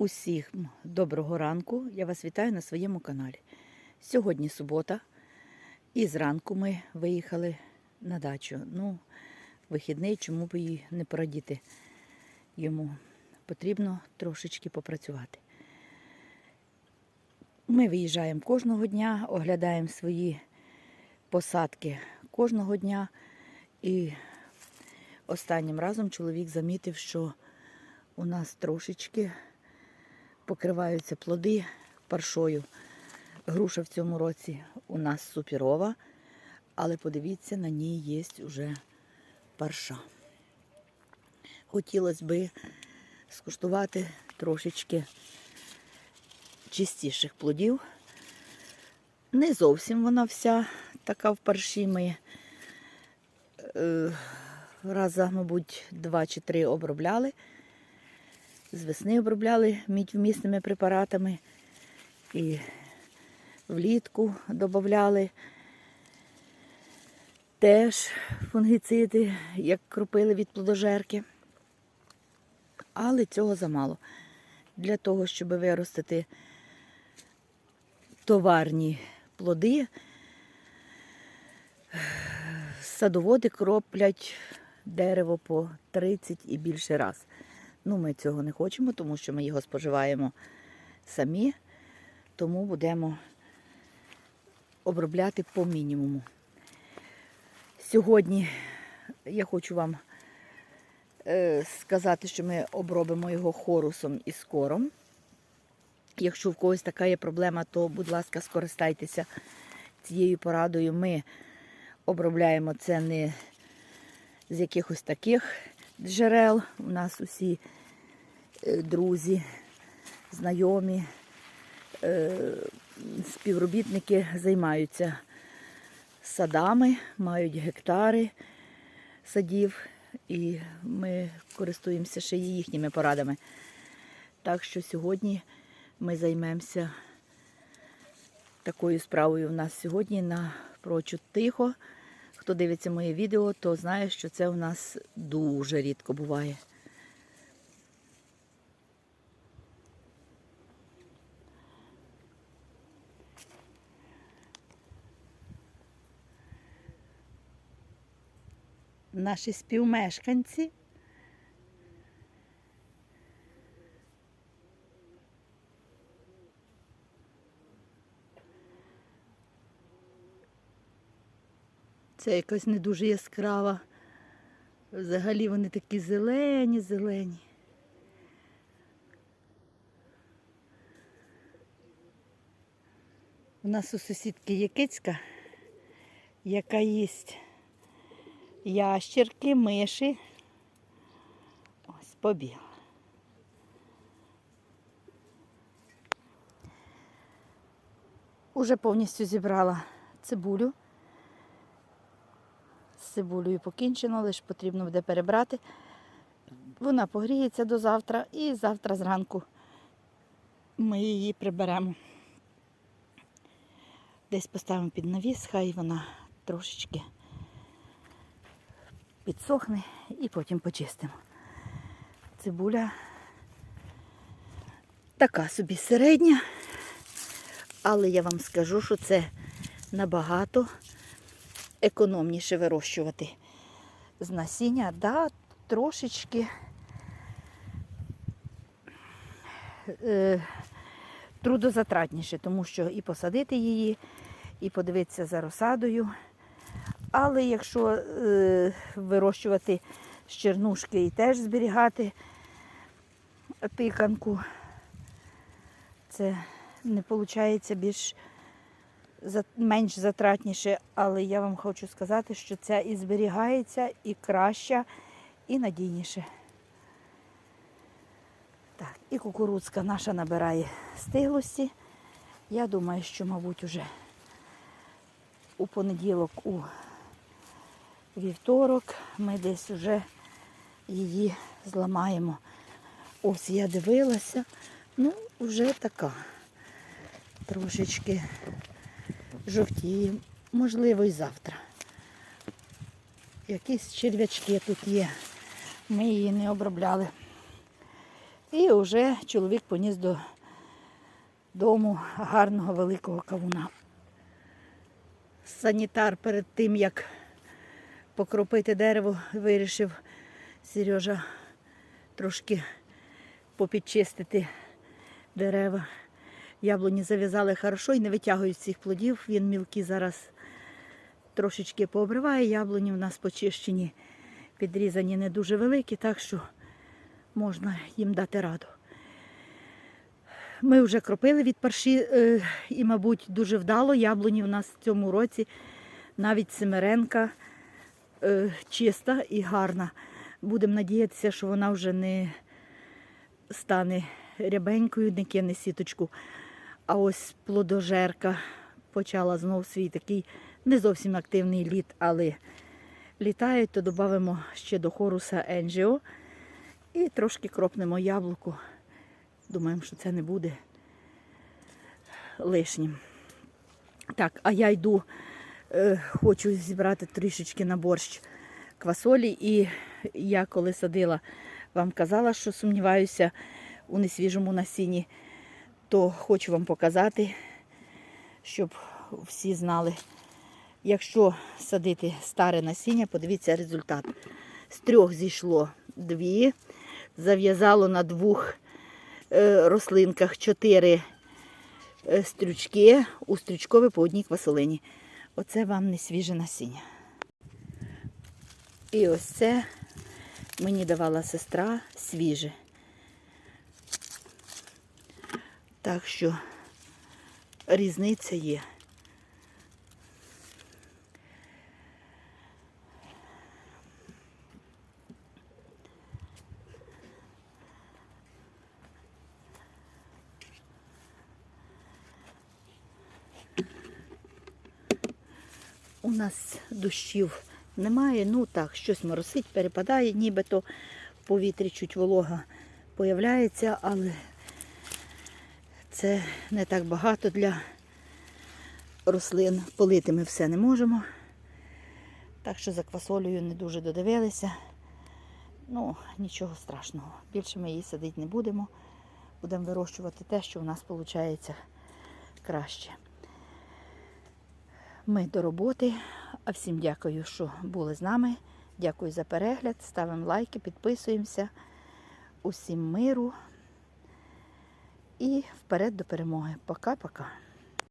Усіх доброго ранку. Я вас вітаю на своєму каналі. Сьогодні субота, і зранку ми виїхали на дачу. Ну, вихідний, чому б і не порадіти йому. Потрібно трошечки попрацювати. Ми виїжджаємо кожного дня, оглядаємо свої посадки кожного дня. І останнім разом чоловік замітив, що у нас трошечки покриваються плоди паршою. Груша в цьому році у нас суперова, але подивіться, на ній є вже парша. Хотілося би скуштувати трошечки чистіших плодів. Не зовсім вона вся така в парші. Ми е, раза, мабуть, два чи три обробляли. З весни обробляли мідьвмісними препаратами і влітку додавали теж фунгіциди, як кропили від плодожерки. Але цього замало. Для того, щоб виростити товарні плоди, садоводи кроплять дерево по 30 і більше раз. Ну, ми цього не хочемо, тому що ми його споживаємо самі, тому будемо обробляти по мінімуму. Сьогодні я хочу вам е, сказати, що ми обробимо його хорусом і скором. Якщо в когось така є проблема, то, будь ласка, скористайтеся цією порадою. Ми обробляємо це не з якихось таких джерел. У нас усі друзі, знайомі, е, співробітники займаються садами, мають гектари садів, і ми користуємося ще й їхніми порадами. Так що сьогодні ми займемося такою справою. У нас сьогодні напрочуд тихо. Хто дивиться моє відео, то знає, що це у нас дуже рідко буває. Наші співмешканці. Це якась не дуже яскрава. Взагалі вони такі зелені, зелені. У нас у сусідки є яка їсть ящерки, миші. Ось побігла. Уже повністю зібрала цибулю. З цибулею покінчено, лише потрібно буде перебрати. Вона погріється до завтра і завтра зранку ми її приберемо. Десь поставимо під навіс, хай вона трошечки підсохне і потім почистимо. Цибуля така собі середня, але я вам скажу, що це набагато економніше вирощувати з насіння, да, трошечки е, трудозатратніше, тому що і посадити її, і подивитися за розсадою. Але якщо е, вирощувати з чернушки і теж зберігати тиканку, це не виходить більш менш затратніше, але я вам хочу сказати, що це і зберігається, і краще, і надійніше. Так, і кукурудзка наша набирає стиглості. Я думаю, що, мабуть, уже у понеділок, у вівторок ми десь вже її зламаємо. Ось я дивилася, ну, вже така. Трошечки жовтіє, можливо, і завтра. Якісь черв'ячки тут є. Ми її не обробляли. І вже чоловік поніс до дому гарного великого кавуна. Санітар перед тим, як покропити дерево, вирішив Сережа трошки попідчистити дерева. Яблуні зав'язали хорошо і не витягують всіх плодів. Він мілкі зараз трошечки пообриває. Яблуні в нас почищені, підрізані не дуже великі, так що можна їм дати раду. Ми вже кропили від парші е, і, мабуть, дуже вдало. Яблуні в нас в цьому році навіть семеренка е, чиста і гарна. Будемо надіятися, що вона вже не стане рябенькою, не кине сіточку. А ось плодожерка почала знов свій такий не зовсім активний літ, але літають, то додамо ще до хоруса Енджіо і трошки кропнемо яблуко. Думаємо, що це не буде лишнім. Так, а я йду, хочу зібрати трішечки на борщ квасолі. І я коли садила, вам казала, що сумніваюся у несвіжому насінні, то хочу вам показати, щоб всі знали. Якщо садити старе насіння, подивіться результат. З трьох зійшло дві, зав'язало на двох е, рослинках чотири е, стрючки, у стрючкові по одній квасолині. Оце вам не свіже насіння. І ось це мені давала сестра свіже. Так що різниця є. У нас дощів немає, ну так, щось моросить, перепадає, нібито в повітрі чуть волога появляється, але це не так багато для рослин. Полити ми все не можемо. Так що за квасолею не дуже додивилися. Ну, нічого страшного. Більше ми її садити не будемо. Будемо вирощувати те, що у нас виходить краще. Ми до роботи. А всім дякую, що були з нами. Дякую за перегляд. Ставимо лайки, підписуємося. Усім миру. І вперед до перемоги. Пока-пока.